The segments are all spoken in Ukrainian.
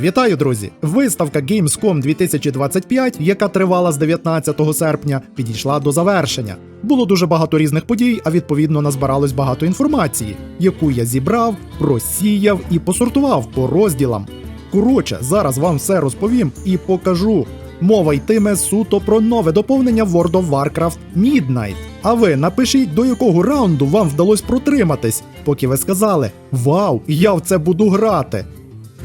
Вітаю, друзі! Виставка Gamescom 2025, яка тривала з 19 серпня, підійшла до завершення. Було дуже багато різних подій, а відповідно назбиралось багато інформації, яку я зібрав, просіяв і посортував по розділам. Коротше, зараз вам все розповім і покажу. Мова йтиме суто про нове доповнення World of Warcraft Midnight. А ви напишіть, до якого раунду вам вдалося протриматись, поки ви сказали: Вау, я в це буду грати.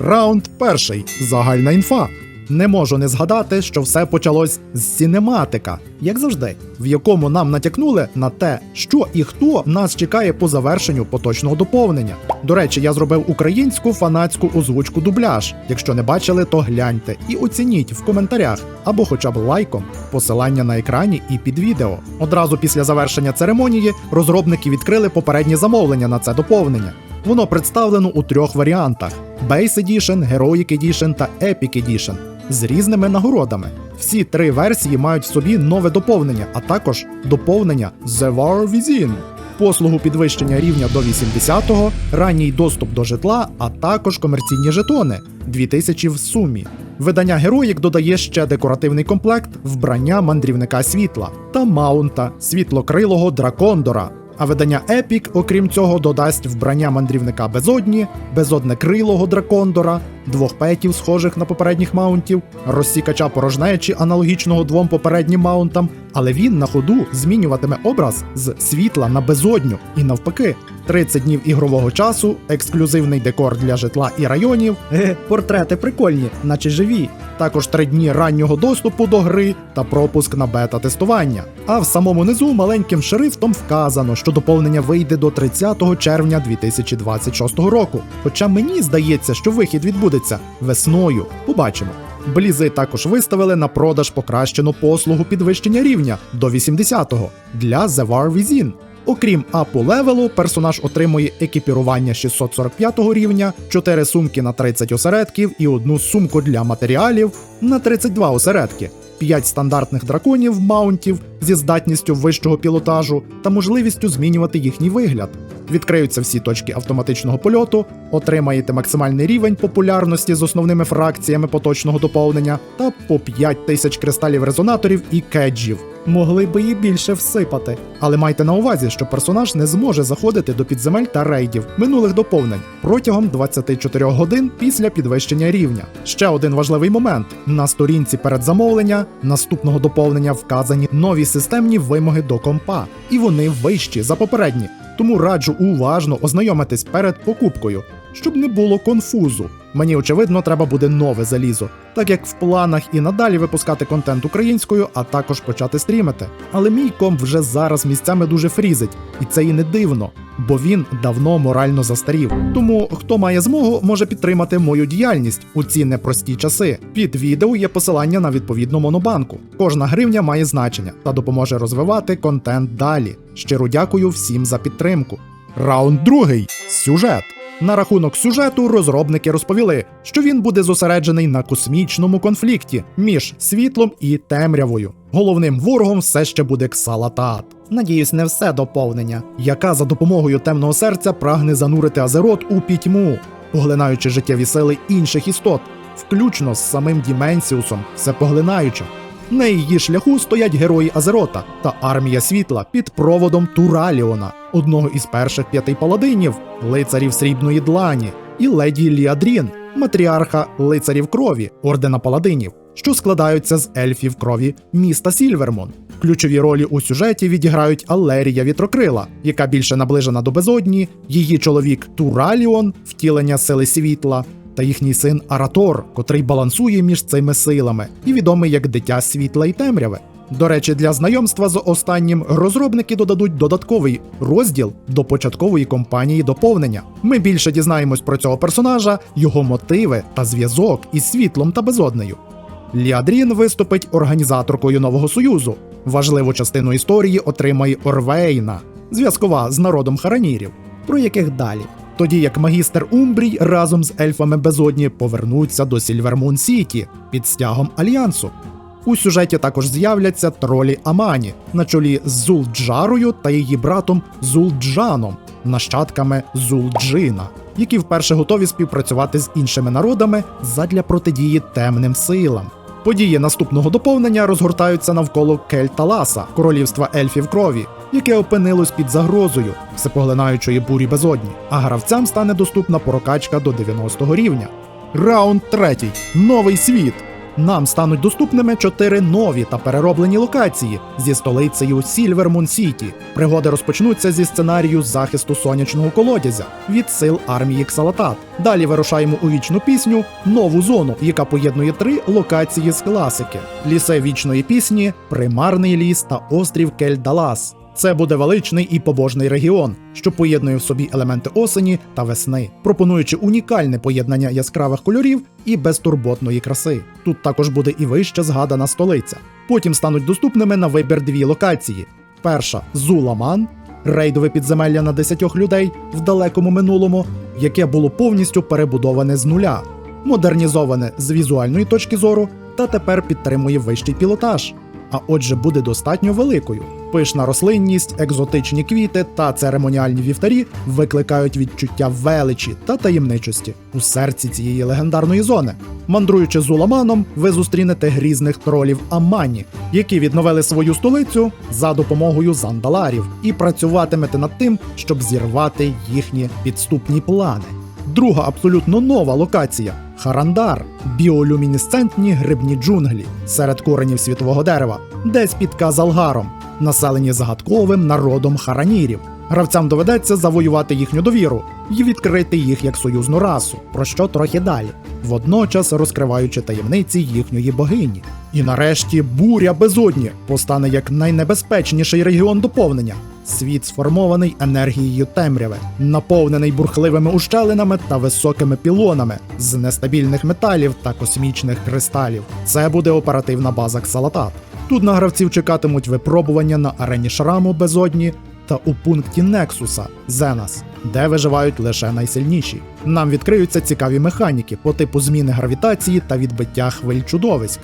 Раунд перший. Загальна інфа. Не можу не згадати, що все почалось з сінематика, як завжди, в якому нам натякнули на те, що і хто нас чекає по завершенню поточного доповнення. До речі, я зробив українську фанатську озвучку дубляж. Якщо не бачили, то гляньте і оцініть в коментарях або хоча б лайком посилання на екрані і під відео. Одразу після завершення церемонії розробники відкрили попередні замовлення на це доповнення. Воно представлено у трьох варіантах: Base Edition, Heroic Edition та Epic Edition з різними нагородами. Всі три версії мають в собі нове доповнення, а також доповнення The War Within, послугу підвищення рівня до 80-го, ранній доступ до житла, а також комерційні жетони 2000 в сумі. Видання Героїк додає ще декоративний комплект вбрання мандрівника світла та маунта світлокрилого дракондора. А видання Epic, окрім цього, додасть вбрання мандрівника безодні, безодне крилого дракондора, двох петів, схожих на попередніх маунтів, розсікача порожнечі, аналогічного двом попереднім маунтам, але він на ходу змінюватиме образ з світла на безодню і навпаки. 30 днів ігрового часу, ексклюзивний декор для житла і районів, ге, портрети прикольні, наче живі. Також 3 дні раннього доступу до гри та пропуск на бета-тестування. А в самому низу маленьким шрифтом вказано, що доповнення вийде до 30 червня 2026 року. Хоча мені здається, що вихід відбудеться весною. Побачимо. Блізи також виставили на продаж покращену послугу підвищення рівня до 80-го для The War Within. Окрім апу левелу, персонаж отримує екіпірування 645 рівня, 4 сумки на 30 осередків і одну сумку для матеріалів на 32 осередки, 5 стандартних драконів маунтів зі здатністю вищого пілотажу та можливістю змінювати їхній вигляд. Відкриються всі точки автоматичного польоту, отримаєте максимальний рівень популярності з основними фракціями поточного доповнення та по 5 тисяч кристалів резонаторів і кеджів. Могли би і більше всипати, але майте на увазі, що персонаж не зможе заходити до підземель та рейдів минулих доповнень протягом 24 годин після підвищення рівня. Ще один важливий момент: на сторінці передзамовлення наступного доповнення вказані нові системні вимоги до компа, і вони вищі за попередні. Тому раджу уважно ознайомитись перед покупкою, щоб не було конфузу. Мені очевидно, треба буде нове залізо, так як в планах і надалі випускати контент українською, а також почати стрімити. Але мій комп вже зараз місцями дуже фрізить, і це і не дивно, бо він давно морально застарів. Тому хто має змогу, може підтримати мою діяльність у ці непрості часи. Під відео є посилання на відповідну монобанку. Кожна гривня має значення та допоможе розвивати контент далі. Щиро дякую всім за підтримку. Раунд другий сюжет. На рахунок сюжету розробники розповіли, що він буде зосереджений на космічному конфлікті між світлом і темрявою. Головним ворогом все ще буде Ксалатаат. Надіюсь, не все доповнення, яка за допомогою темного серця прагне занурити Азерот у пітьму, поглинаючи життєві сили інших істот, включно з самим Діменсіусом, всепоглинаючим. На її шляху стоять герої Азерота та армія світла під проводом Тураліона, одного із перших п'яти паладинів, лицарів срібної длані, і леді Ліадрін, матріарха лицарів крові, ордена паладинів, що складаються з ельфів крові міста Сільвермон. Ключові ролі у сюжеті відіграють Аллерія Вітрокрила, яка більше наближена до безодні, її чоловік Тураліон, втілення сили світла, та їхній син Аратор, котрий балансує між цими силами, і відомий як дитя світла і темряви. До речі, для знайомства з останнім розробники додадуть додатковий розділ до початкової кампанії доповнення. Ми більше дізнаємось про цього персонажа, його мотиви та зв'язок із світлом та безоднею. Ліадрін виступить організаторкою нового союзу. Важливу частину історії отримає Орвейна, зв'язкова з народом харанірів, про яких далі. Тоді як магістр Умбрій разом з ельфами безодні повернуться до Сільвермун Сіті під стягом альянсу. У сюжеті також з'являться тролі Амані на чолі з Зулджарою та її братом Зулджаном. нащадками Зулджина, які вперше готові співпрацювати з іншими народами задля протидії темним силам. Події наступного доповнення розгортаються навколо Кельталаса, королівства ельфів крові, яке опинилось під загрозою всепоглинаючої бурі безодні, а гравцям стане доступна прокачка до 90 рівня. Раунд третій. Новий світ. Нам стануть доступними чотири нові та перероблені локації зі столицею Сільвермун Сіті. Пригоди розпочнуться зі сценарію захисту сонячного колодязя від сил армії Ксалатат. Далі вирушаємо у вічну пісню, нову зону, яка поєднує три локації з класики: ліси вічної пісні, примарний ліс та острів Кельдалас. Це буде величний і побожний регіон, що поєднує в собі елементи осені та весни, пропонуючи унікальне поєднання яскравих кольорів і безтурботної краси. Тут також буде і вище згадана столиця. Потім стануть доступними на вибір дві локації: перша Зуламан, рейдове підземелля на 10 людей в далекому минулому, яке було повністю перебудоване з нуля, модернізоване з візуальної точки зору та тепер підтримує вищий пілотаж а отже буде достатньо великою. Пишна рослинність, екзотичні квіти та церемоніальні вівтарі викликають відчуття величі та таємничості у серці цієї легендарної зони. Мандруючи з Уламаном, ви зустрінете грізних тролів Амані, які відновили свою столицю за допомогою зандаларів, і працюватимете над тим, щоб зірвати їхні підступні плани. Друга абсолютно нова локація Харандар біолюмінесцентні грибні джунглі серед коренів світового дерева, десь під Казалгаром, населені загадковим народом харанірів. Гравцям доведеться завоювати їхню довіру і відкрити їх як союзну расу, про що трохи далі, водночас розкриваючи таємниці їхньої богині. І нарешті буря безодні постане як найнебезпечніший регіон доповнення. Світ сформований енергією темряви, наповнений бурхливими ущелинами та високими пілонами з нестабільних металів та космічних кристалів. Це буде оперативна база Ксалатат. Тут на гравців чекатимуть випробування на арені шраму безодні та у пункті Нексуса Зенас, де виживають лише найсильніші. Нам відкриються цікаві механіки по типу зміни гравітації та відбиття хвиль чудовиськ.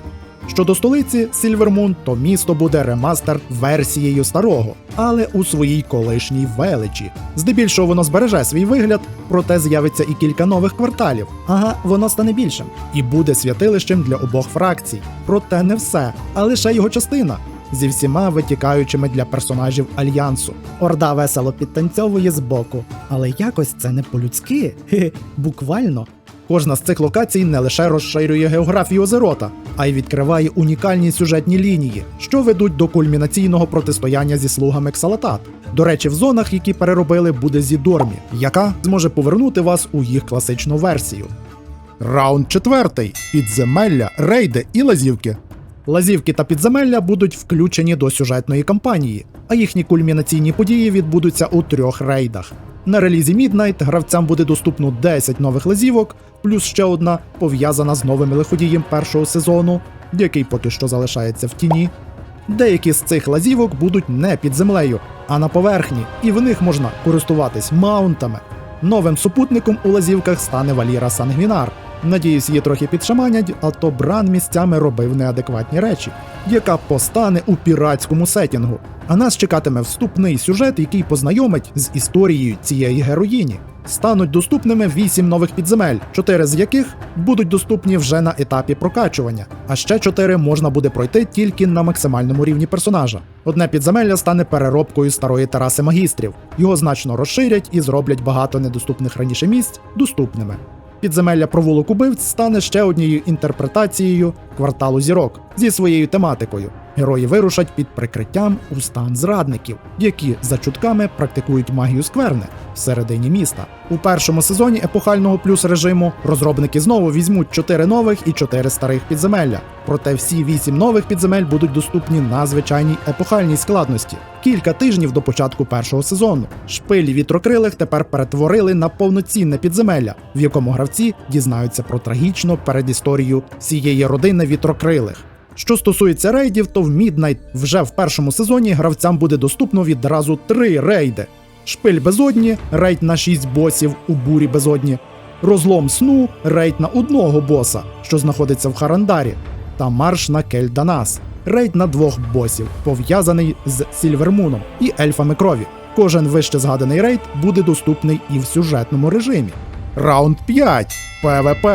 Щодо столиці Сільвермун, то місто буде ремастер версією старого, але у своїй колишній величі. Здебільшого воно збереже свій вигляд, проте з'явиться і кілька нових кварталів. Ага, воно стане більшим і буде святилищем для обох фракцій. Проте не все, а лише його частина. Зі всіма витікаючими для персонажів альянсу. Орда весело підтанцьовує збоку, але якось це не по-людськи, буквально. Кожна з цих локацій не лише розширює географію Озерота, а й відкриває унікальні сюжетні лінії, що ведуть до кульмінаційного протистояння зі слугами Ксалатат. До речі, в зонах, які переробили, буде Зідормі, яка зможе повернути вас у їх класичну версію. Раунд четвертий: підземелля, рейди і лазівки. Лазівки та підземелля будуть включені до сюжетної кампанії, а їхні кульмінаційні події відбудуться у трьох рейдах. На релізі Midnight гравцям буде доступно 10 нових лазівок, плюс ще одна пов'язана з новим лиходієм першого сезону, який поки що залишається в тіні. Деякі з цих лазівок будуть не під землею, а на поверхні, і в них можна користуватись маунтами. Новим супутником у лазівках стане Валіра Сангвінар. Надіюсь, її трохи підшаманять, а то Бран місцями робив неадекватні речі, яка постане у піратському сетінгу. А нас чекатиме вступний сюжет, який познайомить з історією цієї героїні. Стануть доступними 8 нових підземель, 4 з яких будуть доступні вже на етапі прокачування, а ще 4 можна буде пройти тільки на максимальному рівні персонажа. Одне підземелля стане переробкою старої тераси магістрів. Його значно розширять і зроблять багато недоступних раніше місць доступними. Підземелля провулок убивць стане ще однією інтерпретацією кварталу зірок зі своєю тематикою. Герої вирушать під прикриттям у стан зрадників, які за чутками практикують магію скверни всередині міста. У першому сезоні епохального плюс режиму розробники знову візьмуть 4 нових і 4 старих підземелля. Проте всі 8 нових підземель будуть доступні на звичайній епохальній складності. Кілька тижнів до початку першого сезону. Шпилі вітрокрилих тепер перетворили на повноцінне підземелля, в якому гравці дізнаються про трагічну передісторію всієї родини вітрокрилих. Що стосується рейдів, то в Midnight вже в першому сезоні гравцям буде доступно відразу три рейди: Шпиль безодні, рейд на 6 босів у бурі безодні, розлом сну, рейд на одного боса, що знаходиться в Харандарі, та марш на Кельданас, рейд на двох босів, пов'язаний з Сільвермуном і ельфами крові. Кожен вище згаданий рейд буде доступний і в сюжетному режимі. Раунд 5. ПВП.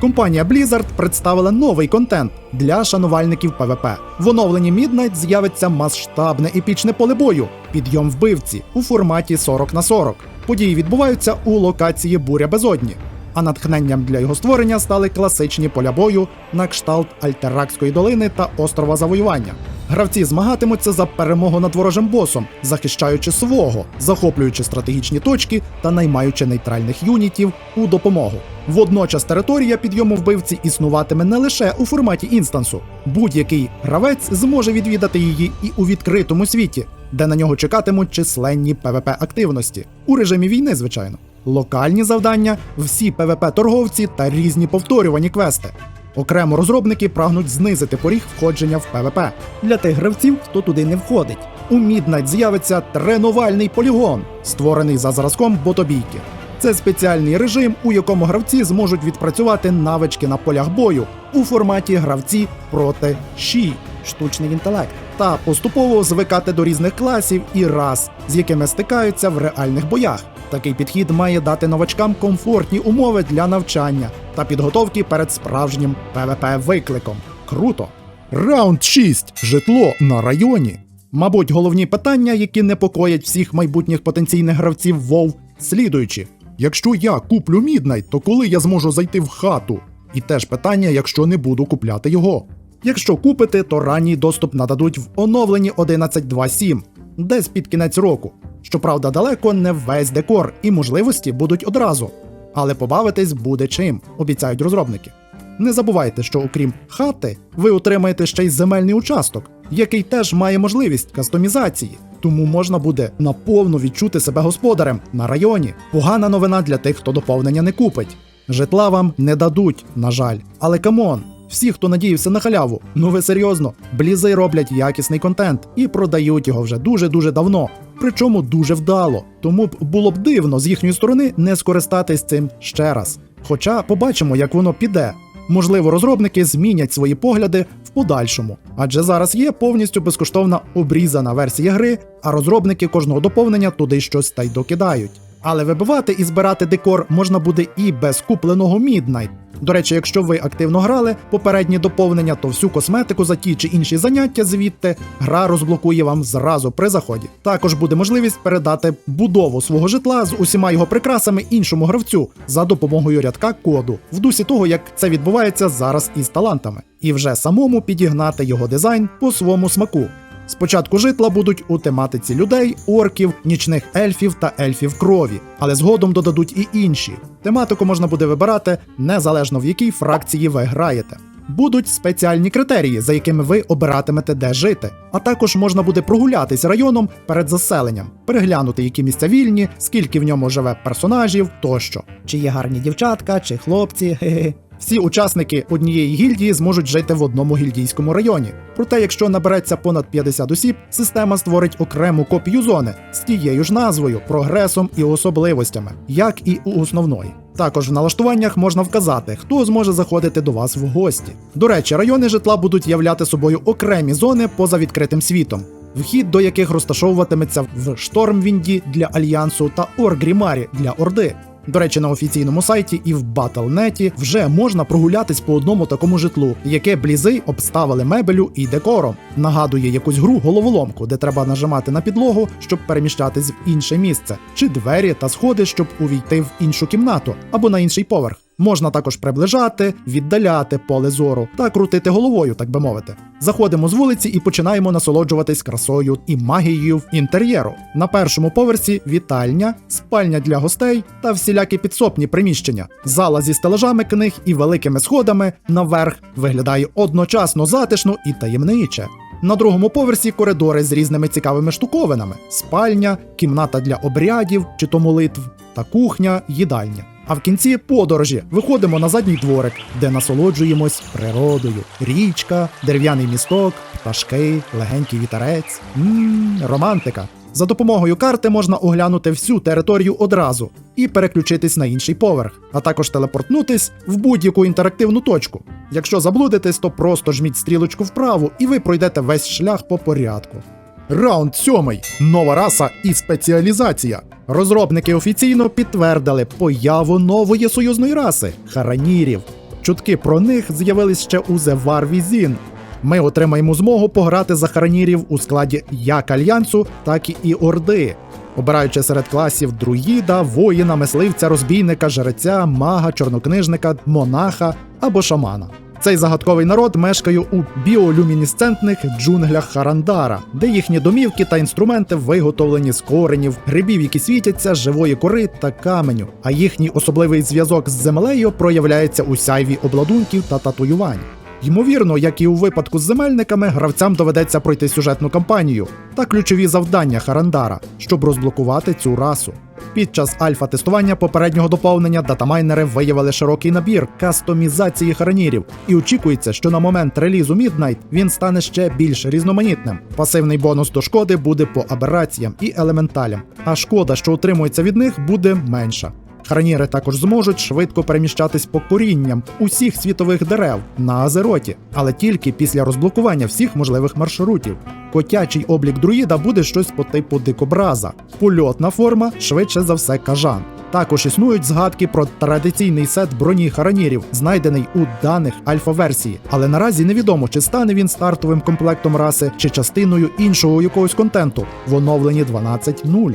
Компанія Blizzard представила новий контент для шанувальників ПВП. В оновленні Midnight з'явиться масштабне епічне поле бою підйом вбивці у форматі 40 на 40. Події відбуваються у локації Буря Безодні. А натхненням для його створення стали класичні поля бою на кшталт Альтеракської долини та острова Завоювання. Гравці змагатимуться за перемогу над ворожим босом, захищаючи свого, захоплюючи стратегічні точки та наймаючи нейтральних юнітів у допомогу. Водночас територія підйому вбивці існуватиме не лише у форматі інстансу. Будь-який гравець зможе відвідати її і у відкритому світі, де на нього чекатимуть численні ПВП активності у режимі війни, звичайно. Локальні завдання, всі ПВП-торговці та різні повторювані квести. Окремо розробники прагнуть знизити поріг входження в ПВП для тих гравців, хто туди не входить. У Midnight з'явиться тренувальний полігон, створений за зразком ботобійки. Це спеціальний режим, у якому гравці зможуть відпрацювати навички на полях бою у форматі гравці проти щі, штучний інтелект, та поступово звикати до різних класів і рас, з якими стикаються в реальних боях. Такий підхід має дати новачкам комфортні умови для навчання та підготовки перед справжнім ПВП-викликом. Круто! Раунд 6. Житло на районі. Мабуть, головні питання, які непокоять всіх майбутніх потенційних гравців WoW, слідуючі: якщо я куплю Midnight, то коли я зможу зайти в хату? І теж питання, якщо не буду купляти його. Якщо купити, то ранній доступ нададуть в оновленні 11.2.7, десь під кінець року. Щоправда, далеко не весь декор і можливості будуть одразу. Але побавитись буде чим, обіцяють розробники. Не забувайте, що окрім хати, ви отримаєте ще й земельний участок, який теж має можливість кастомізації. Тому можна буде наповну відчути себе господарем на районі. Погана новина для тих, хто доповнення не купить. Житла вам не дадуть, на жаль. Але камон, всі, хто надіявся на халяву, ну ви серйозно, блізи роблять якісний контент і продають його вже дуже-дуже давно. Причому дуже вдало. Тому б було б дивно з їхньої сторони не скористатись цим ще раз. Хоча побачимо, як воно піде. Можливо, розробники змінять свої погляди в подальшому, адже зараз є повністю безкоштовна обрізана версія гри, а розробники кожного доповнення туди щось та й докидають. Але вибивати і збирати декор можна буде і без купленого Midnight. До речі, якщо ви активно грали попередні доповнення, то всю косметику за ті чи інші заняття звідти гра розблокує вам зразу при заході. Також буде можливість передати будову свого житла з усіма його прикрасами іншому гравцю за допомогою рядка коду, в дусі того, як це відбувається зараз із талантами, і вже самому підігнати його дизайн по своєму смаку. Спочатку житла будуть у тематиці людей, орків, нічних ельфів та ельфів крові, але згодом додадуть і інші. Тематику можна буде вибирати незалежно в якій фракції ви граєте. Будуть спеціальні критерії, за якими ви обиратимете, де жити. А також можна буде прогулятись районом перед заселенням, переглянути, які місця вільні, скільки в ньому живе персонажів тощо. Чи є гарні дівчатка, чи хлопці. Хе-хе. Всі учасники однієї гільдії зможуть жити в одному гільдійському районі. Проте, якщо набереться понад 50 осіб, система створить окрему копію зони з тією ж назвою, прогресом і особливостями, як і у основної. Також в налаштуваннях можна вказати, хто зможе заходити до вас в гості. До речі, райони житла будуть являти собою окремі зони поза відкритим світом. Вхід до яких розташовуватиметься в Штормвінді для Альянсу та Оргрімарі для Орди. До речі, на офіційному сайті і в Battle.net вже можна прогулятись по одному такому житлу, яке блізи обставили мебелю і декором. Нагадує якусь гру головоломку, де треба нажимати на підлогу, щоб переміщатись в інше місце, чи двері та сходи, щоб увійти в іншу кімнату або на інший поверх. Можна також приближати, віддаляти поле зору та крутити головою, так би мовити. Заходимо з вулиці і починаємо насолоджуватись красою і магією інтер'єру. На першому поверсі вітальня, спальня для гостей та всілякі підсобні приміщення. Зала зі стелажами книг і великими сходами наверх виглядає одночасно затишно і таємниче. На другому поверсі коридори з різними цікавими штуковинами: спальня, кімната для обрядів чи то молитв та кухня, їдальня. А в кінці подорожі виходимо на задній дворик, де насолоджуємось природою. Річка, дерев'яний місток, пташки, легенький вітерець. Ммм, романтика. За допомогою карти можна оглянути всю територію одразу і переключитись на інший поверх, а також телепортнутись в будь-яку інтерактивну точку. Якщо заблудитесь, то просто жміть стрілочку вправо і ви пройдете весь шлях по порядку. Раунд сьомий. Нова раса і спеціалізація. Розробники офіційно підтвердили появу нової союзної раси харанірів. Чутки про них з'явились ще у The War Within. Ми отримаємо змогу пограти за харанірів у складі як альянсу, так і Орди, обираючи серед класів друїда, воїна, мисливця, розбійника, жреця, мага, чорнокнижника, монаха або шамана. Цей загадковий народ мешкає у біолюмінесцентних джунглях Харандара, де їхні домівки та інструменти виготовлені з коренів, грибів, які світяться, живої кори та каменю. А їхній особливий зв'язок з землею проявляється у сяйві обладунків та татуювань. Ймовірно, як і у випадку з земельниками, гравцям доведеться пройти сюжетну кампанію та ключові завдання Харандара, щоб розблокувати цю расу. Під час альфа-тестування попереднього доповнення датамайнери виявили широкий набір кастомізації харанірів, і очікується, що на момент релізу Midnight він стане ще більш різноманітним. Пасивний бонус до шкоди буде по абераціям і елементалям, а шкода, що утримується від них, буде менша. Храніри також зможуть швидко переміщатись по корінням усіх світових дерев на Азероті, але тільки після розблокування всіх можливих маршрутів. Котячий облік друїда буде щось по типу дикобраза, польотна форма швидше за все кажан. Також існують згадки про традиційний сет броні харанірів, знайдений у даних альфа-версії, але наразі невідомо, чи стане він стартовим комплектом раси чи частиною іншого якогось контенту в оновленні 12.0.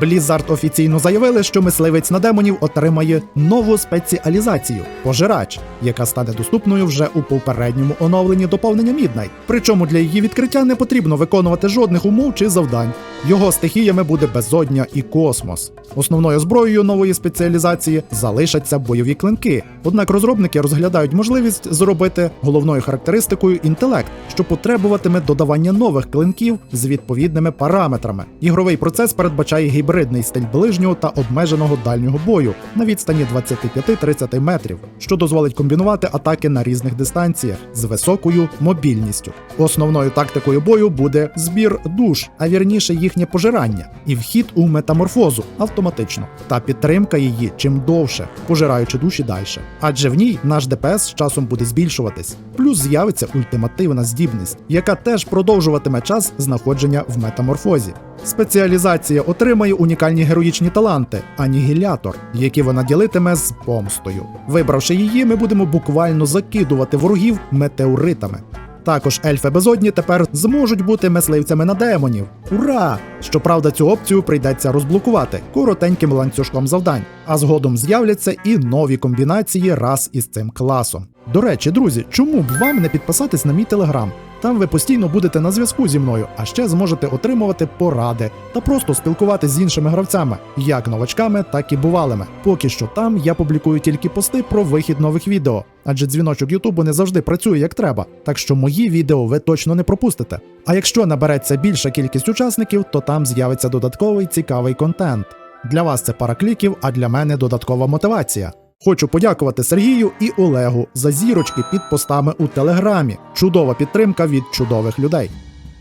Blizzard офіційно заявили, що мисливець на демонів отримає нову спеціалізацію пожирач, яка стане доступною вже у попередньому оновленні доповнення Midnight. Причому для її відкриття не потрібно виконувати жодних умов чи завдань. Його стихіями буде безодня і космос. Основною зброєю нової спеціалізації залишаться бойові клинки. Однак розробники розглядають можливість зробити головною характеристикою інтелект, що потребуватиме додавання нових клинків з відповідними параметрами. Ігровий процес передбачає гібридний стиль ближнього та обмеженого дальнього бою на відстані 25-30 метрів, що дозволить комбінувати атаки на різних дистанціях з високою мобільністю. Основною тактикою бою буде збір душ, а вірніше їхнє пожирання, і вхід у метаморфозу автоматично, та підтримка її чим довше, пожираючи душі далі. Адже в ній наш ДПС з часом буде збільшуватись. Плюс з'явиться ультимативна здібність, яка теж продовжуватиме час знаходження в метаморфозі. Спеціалізація отримає унікальні героїчні таланти анігілятор, які вона ділитиме з помстою. Вибравши її, ми будемо буквально закидувати ворогів метеоритами. Також ельфи безодні тепер зможуть бути мисливцями на демонів. Ура! Щоправда, цю опцію прийдеться розблокувати коротеньким ланцюжком завдань, а згодом з'являться і нові комбінації раз із цим класом. До речі, друзі, чому б вам не підписатись на мій телеграм? Там ви постійно будете на зв'язку зі мною, а ще зможете отримувати поради та просто спілкуватися з іншими гравцями, як новачками, так і бувалими. Поки що там я публікую тільки пости про вихід нових відео, адже дзвіночок Ютубу не завжди працює як треба, так що мої відео ви точно не пропустите. А якщо набереться більша кількість учасників, то там з'явиться додатковий цікавий контент. Для вас це пара кліків, а для мене додаткова мотивація. Хочу подякувати Сергію і Олегу за зірочки під постами у телеграмі. Чудова підтримка від чудових людей.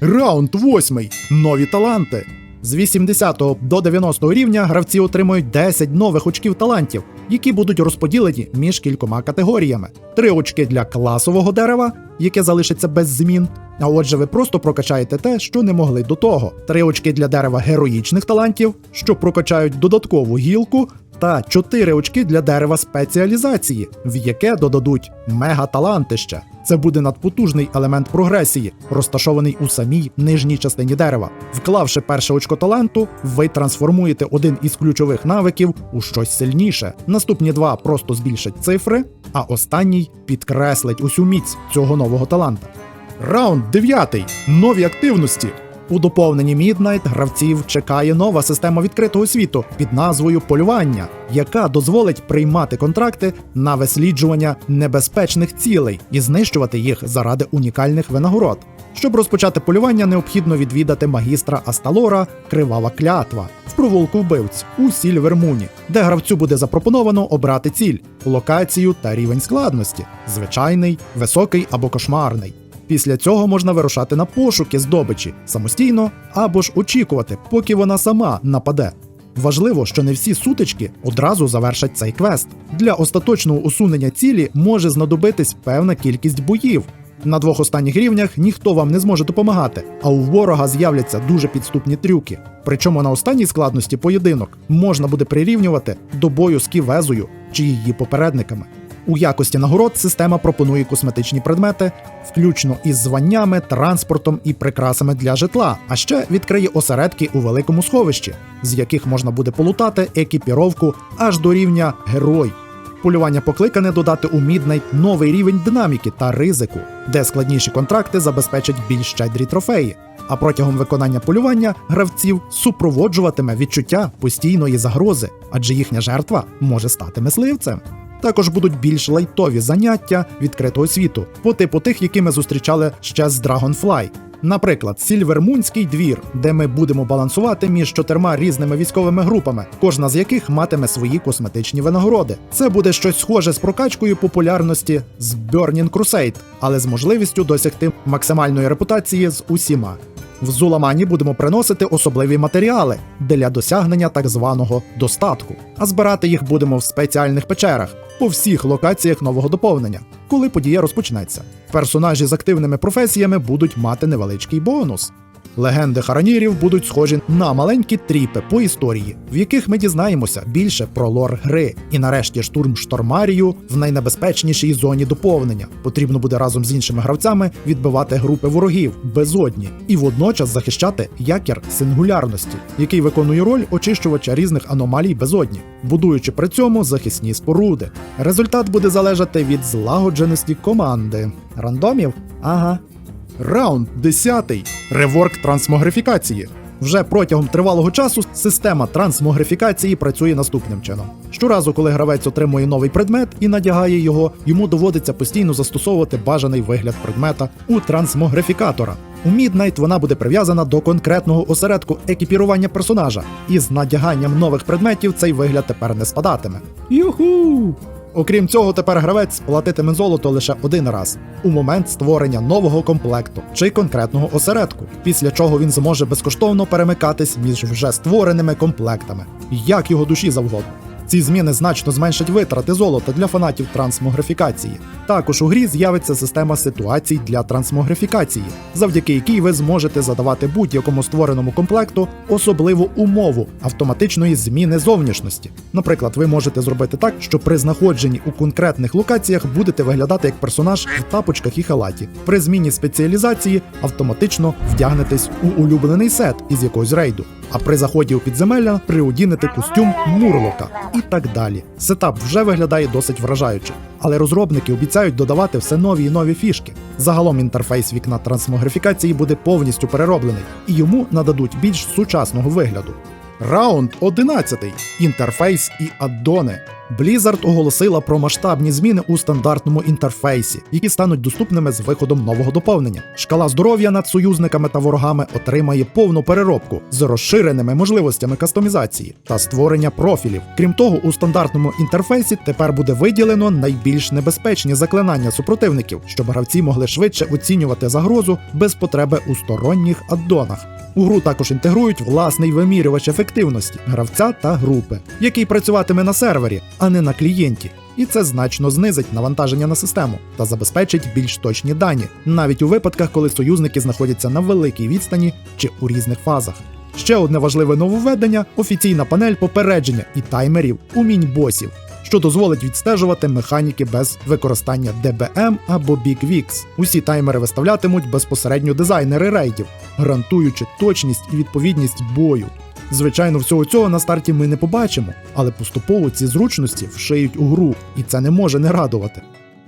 Раунд восьмий. Нові таланти. З 80 до 90 рівня гравці отримують 10 нових очків талантів, які будуть розподілені між кількома категоріями: 3 очки для класового дерева, яке залишиться без змін. А отже, ви просто прокачаєте те, що не могли до того. 3 очки для дерева героїчних талантів, що прокачають додаткову гілку, та 4 очки для дерева спеціалізації, в яке додадуть мегаталантище. Це буде надпотужний елемент прогресії, розташований у самій нижній частині дерева. Вклавши перше очко таланту, ви трансформуєте один із ключових навиків у щось сильніше. Наступні два просто збільшать цифри, а останній підкреслить усю міць цього нового таланта. Раунд 9. Нові активності. У доповненні Midnight гравців чекає нова система відкритого світу під назвою Полювання, яка дозволить приймати контракти на висліджування небезпечних цілей і знищувати їх заради унікальних винагород. Щоб розпочати полювання, необхідно відвідати магістра Асталора Кривава клятва в провулку вбивць у Сільвермуні, де гравцю буде запропоновано обрати ціль, локацію та рівень складності звичайний, високий або кошмарний. Після цього можна вирушати на пошуки здобичі самостійно або ж очікувати, поки вона сама нападе. Важливо, що не всі сутички одразу завершать цей квест. Для остаточного усунення цілі може знадобитись певна кількість боїв. На двох останніх рівнях ніхто вам не зможе допомагати, а у ворога з'являться дуже підступні трюки. Причому на останній складності поєдинок можна буде прирівнювати до бою з ківезою чи її попередниками. У якості нагород система пропонує косметичні предмети, включно із званнями, транспортом і прикрасами для житла, а ще відкриє осередки у великому сховищі, з яких можна буде полутати екіпіровку аж до рівня герой. Полювання покликане додати у Midnight новий рівень динаміки та ризику, де складніші контракти забезпечать більш щедрі трофеї. А протягом виконання полювання гравців супроводжуватиме відчуття постійної загрози, адже їхня жертва може стати мисливцем. Також будуть більш лайтові заняття відкритого світу, по типу тих, які ми зустрічали ще з Dragonfly. Наприклад, Сільвермунський двір, де ми будемо балансувати між чотирма різними військовими групами, кожна з яких матиме свої косметичні винагороди. Це буде щось схоже з прокачкою популярності з Burning Crusade, але з можливістю досягти максимальної репутації з усіма. В Зуламані будемо приносити особливі матеріали для досягнення так званого достатку, а збирати їх будемо в спеціальних печерах по всіх локаціях нового доповнення, коли подія розпочнеться. Персонажі з активними професіями будуть мати невеличкий бонус. Легенди харанірів будуть схожі на маленькі тріпи по історії, в яких ми дізнаємося більше про лор гри. І нарешті штурм штормарію в найнебезпечнішій зоні доповнення. Потрібно буде разом з іншими гравцями відбивати групи ворогів безодні і водночас захищати якір сингулярності, який виконує роль очищувача різних аномалій безодні, будуючи при цьому захисні споруди. Результат буде залежати від злагодженості команди. Рандомів? Ага. Раунд 10. Реворк трансмогрифікації. Вже протягом тривалого часу система трансмогрифікації працює наступним чином. Щоразу, коли гравець отримує новий предмет і надягає його, йому доводиться постійно застосовувати бажаний вигляд предмета у трансмогрифікатора. У Midnight вона буде прив'язана до конкретного осередку екіпірування персонажа, і з надяганням нових предметів цей вигляд тепер не спадатиме. Юху! Окрім цього, тепер гравець платитиме золото лише один раз у момент створення нового комплекту чи конкретного осередку, після чого він зможе безкоштовно перемикатись між вже створеними комплектами, як його душі завгодно. Ці зміни значно зменшать витрати золота для фанатів трансмогрифікації. Також у грі з'явиться система ситуацій для трансмогрифікації, завдяки якій ви зможете задавати будь-якому створеному комплекту особливу умову автоматичної зміни зовнішності. Наприклад, ви можете зробити так, що при знаходженні у конкретних локаціях будете виглядати як персонаж в тапочках і халаті. При зміні спеціалізації автоматично вдягнетесь у улюблений сет із якогось рейду. А при заході у підземелля приодінити костюм Мурлока і так далі. Сетап вже виглядає досить вражаюче, але розробники обіцяють додавати все нові і нові фішки. Загалом інтерфейс вікна трансмогрифікації буде повністю перероблений, і йому нададуть більш сучасного вигляду. Раунд 11. Інтерфейс і аддони. Blizzard оголосила про масштабні зміни у стандартному інтерфейсі, які стануть доступними з виходом нового доповнення. Шкала здоров'я над союзниками та ворогами отримає повну переробку з розширеними можливостями кастомізації та створення профілів. Крім того, у стандартному інтерфейсі тепер буде виділено найбільш небезпечні заклинання супротивників, щоб гравці могли швидше оцінювати загрозу без потреби у сторонніх аддонах. У гру також інтегрують власний вимірювач ефективності гравця та групи, який працюватиме на сервері, а не на клієнті. І це значно знизить навантаження на систему та забезпечить більш точні дані, навіть у випадках, коли союзники знаходяться на великій відстані чи у різних фазах. Ще одне важливе нововведення офіційна панель попередження і таймерів у мінь-босів, що дозволить відстежувати механіки без використання DBM або BigVix. Усі таймери виставлятимуть безпосередньо дизайнери рейдів, гарантуючи точність і відповідність бою. Звичайно, всього цього на старті ми не побачимо, але поступово ці зручності вшиють у гру, і це не може не радувати.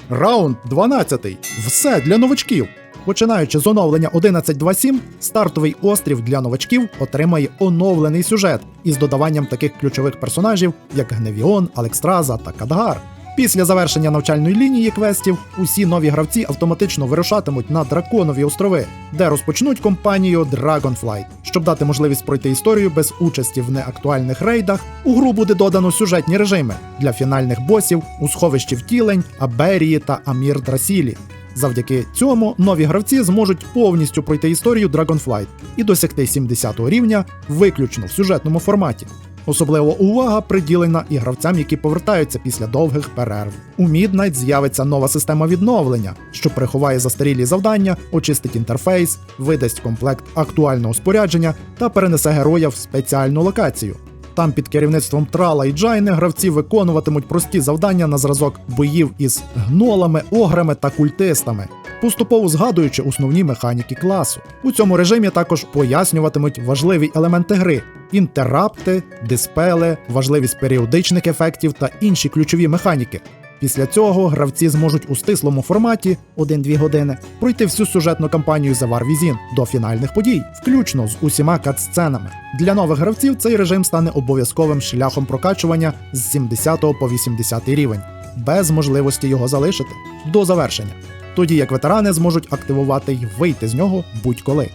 Раунд 12. Все для новачків. Починаючи з оновлення 11.2.7, стартовий острів для новачків отримає оновлений сюжет із додаванням таких ключових персонажів, як Гневіон, Алекстраза та Кадгар. Після завершення навчальної лінії квестів усі нові гравці автоматично вирушатимуть на драконові острови, де розпочнуть компанію Dragonflight. Щоб дати можливість пройти історію без участі в неактуальних рейдах, у гру буде додано сюжетні режими для фінальних босів у сховищі втілень, Аберії та Амір Драсілі. Завдяки цьому нові гравці зможуть повністю пройти історію Dragonflight і досягти 70-го рівня виключно в сюжетному форматі. Особливо увага приділена і гравцям, які повертаються після довгих перерв. У Midnight з'явиться нова система відновлення, що приховає застарілі завдання, очистить інтерфейс, видасть комплект актуального спорядження та перенесе героя в спеціальну локацію. Там під керівництвом Трала і Джайни гравці виконуватимуть прості завдання на зразок боїв із гнолами, ограми та культистами, поступово згадуючи основні механіки класу. У цьому режимі також пояснюватимуть важливі елементи гри: інтерапти, диспели, важливість періодичних ефектів та інші ключові механіки. Після цього гравці зможуть у стислому форматі 1-2 години пройти всю сюжетну кампанію War Within до фінальних подій, включно з усіма катсценами. Для нових гравців цей режим стане обов'язковим шляхом прокачування з 70 по 80 рівень, без можливості його залишити до завершення, тоді як ветерани зможуть активувати й вийти з нього будь-коли.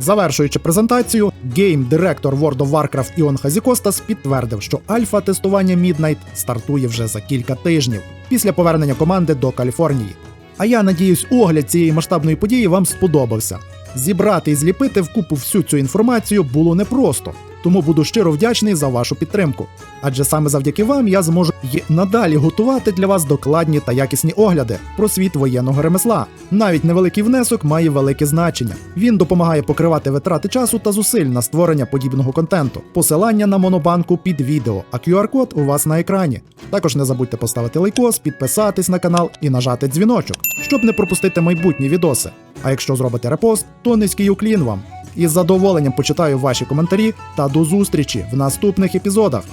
Завершуючи презентацію, гейм-директор World of Warcraft Іон Хазікостас підтвердив, що альфа-тестування Midnight стартує вже за кілька тижнів після повернення команди до Каліфорнії. А я надіюсь, огляд цієї масштабної події вам сподобався. Зібрати і зліпити вкупу всю цю інформацію було непросто, тому буду щиро вдячний за вашу підтримку. Адже саме завдяки вам я зможу й надалі готувати для вас докладні та якісні огляди про світ воєнного ремесла. Навіть невеликий внесок має велике значення. Він допомагає покривати витрати часу та зусиль на створення подібного контенту. Посилання на монобанку під відео, а QR-код у вас на екрані. Також не забудьте поставити лайкос, підписатись на канал і нажати дзвіночок, щоб не пропустити майбутні відоси. А якщо зробите репост, то низький уклін вам. Із задоволенням почитаю ваші коментарі та до зустрічі в наступних епізодах.